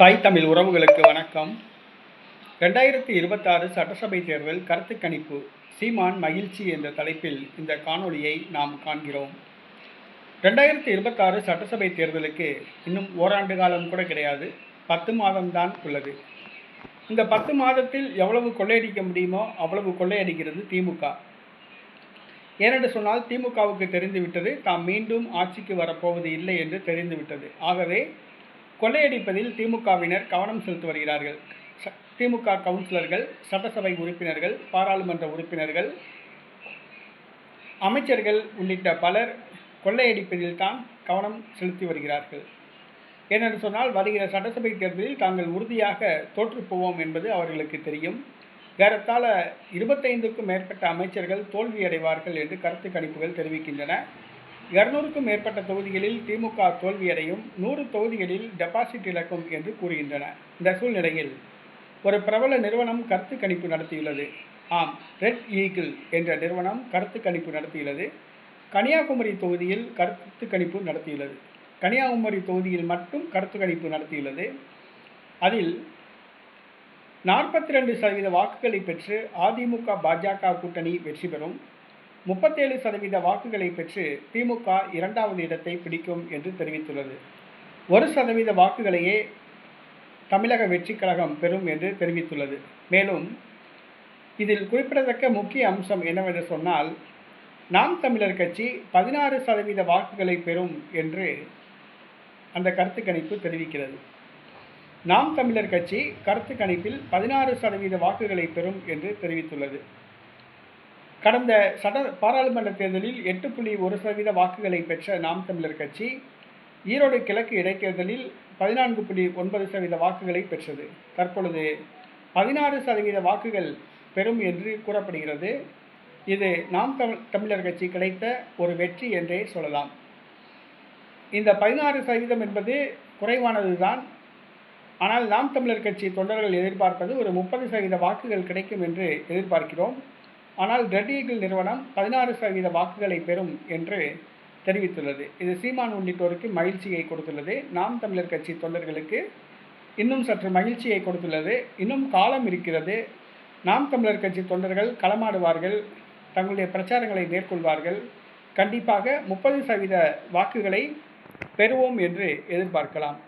தாய் தமிழ் உறவுகளுக்கு வணக்கம். ரெண்டாயிரத்தி இருபத்தாறு சட்டசபை தேர்தல் கருத்து கணிப்பு சீமான் மகிழ்ச்சி என்ற தலைப்பில் இந்த காணொளியை நாம் காண்கிறோம். ரெண்டாயிரத்தி இருபத்தாறு சட்டசபை தேர்தலுக்கு இன்னும் ஓராண்டு காலம் கூட கிடையாது. பத்து மாதம்தான் உள்ளது. இந்த பத்து மாதத்தில் எவ்வளவு கொள்ளையடிக்க முடியுமோ அவ்வளவு கொள்ளையடிக்கிறது திமுக. ஏனென்று சொன்னால் திமுகவுக்கு தெரிந்துவிட்டது தாம் மீண்டும் ஆட்சிக்கு வரப்போவது இல்லை என்று தெரிந்துவிட்டது. ஆகவே கொள்ளையடிப்பதில் திமுகவினர் கவனம் செலுத்தி வருகிறார்கள். திமுக கவுன்சிலர்கள் சட்டசபை உறுப்பினர்கள் பாராளுமன்ற உறுப்பினர்கள் அமைச்சர்கள் உள்ளிட்ட பலர் கொள்ளையடிப்பதில் தான் கவனம் செலுத்தி வருகிறார்கள். ஏனென்று சொன்னால் வருகிற சட்டசபை தேர்தலில் தாங்கள் உறுதியாக தோற்றுப்போவோம் என்பது அவர்களுக்கு தெரியும். ஏறத்தாழ இருபத்தைந்துக்கும் மேற்பட்ட அமைச்சர்கள் தோல்வியடைவார்கள் என்று கருத்து கணிப்புகள் தெரிவிக்கின்றன. இருநூறுக்கும் மேற்பட்ட தொகுதிகளில் திமுக தோல்வியடையும் நூறு தொகுதிகளில் டெபாசிட் இழக்கும் என்று கூறுகின்றன. இந்த சூழ்நிலையில் ஒரு பிரபல நிறுவனம் கருத்து கணிப்பு நடத்தியுள்ளது. ஆம் ரெட் ஈகிள் என்ற நிறுவனம் கருத்து கணிப்பு நடத்தியுள்ளது. கன்னியாகுமரி தொகுதியில் கருத்து கணிப்பு நடத்தியுள்ளது. கன்னியாகுமரி தொகுதியில் மட்டும் கருத்து கணிப்பு நடத்தியுள்ளது. அதில் நாற்பத்தி ரெண்டு சதவீத வாக்குகளை பெற்று அதிமுக பாஜக கூட்டணி வெற்றி பெறும். முப்பத்தேழு சதவீத வாக்குகளை பெற்று திமுக இரண்டாவது இடத்தை பிடிக்கும் என்று தெரிவித்துள்ளது. ஒரு சதவீத வாக்குகளையே தமிழக வெற்றி கழகம் பெறும் என்று தெரிவித்துள்ளது. மேலும் இதில் குறிப்பிடத்தக்க முக்கிய அம்சம் என்னவென்று சொன்னால் நாம் தமிழர் கட்சி பதினாறு சதவீத வாக்குகளை பெறும் என்று அந்த கருத்து கணிப்பு தெரிவிக்கிறது. நாம் தமிழர் கட்சி கருத்து கணிப்பில் பதினாறு சதவீத வாக்குகளை பெறும் என்று தெரிவித்துள்ளது. கடந்த சட்ட பாராளுமன்ற தேர்தலில் எட்டு புள்ளி ஒரு சதவீத வாக்குகளை பெற்ற நாம் தமிழர் கட்சி ஈரோடு கிழக்கு இடைத்தேர்தலில் பதினான்கு புள்ளி ஒன்பது சதவீத வாக்குகளை பெற்றது. தற்பொழுது பதினாறு சதவீத வாக்குகள் பெறும் என்று கூறப்படுகிறது. இது நாம் தமிழ் தமிழர் கட்சி கிடைத்த ஒரு வெற்றி என்றே சொல்லலாம். இந்த பதினாறு சதவீதம் என்பது குறைவானதுதான். ஆனால் நாம் தமிழர் கட்சி தொண்டர்கள் எதிர்பார்ப்பது ஒரு முப்பது சதவீத வாக்குகள் கிடைக்கும் என்று எதிர்பார்க்கிறோம். ஆனால் ரெட் ஈகிள் நிறுவனம் பதினாறு சதவீத வாக்குகளை பெறும் என்று தெரிவித்துள்ளது. இது சீமான் உள்ளிட்டோருக்கு மகிழ்ச்சியை கொடுத்துள்ளது. நாம் தமிழர் கட்சி தொண்டர்களுக்கு இன்னும் சற்று மகிழ்ச்சியை கொடுத்துள்ளது. இன்னும் காலம் இருக்கிறது. நாம் தமிழர் கட்சி தொண்டர்கள் களமாடுவார்கள் தங்களுடைய பிரச்சாரங்களை மேற்கொள்வார்கள். கண்டிப்பாக முப்பது சதவீத வாக்குகளை பெறுவோம் என்று எதிர்பார்க்கலாம்.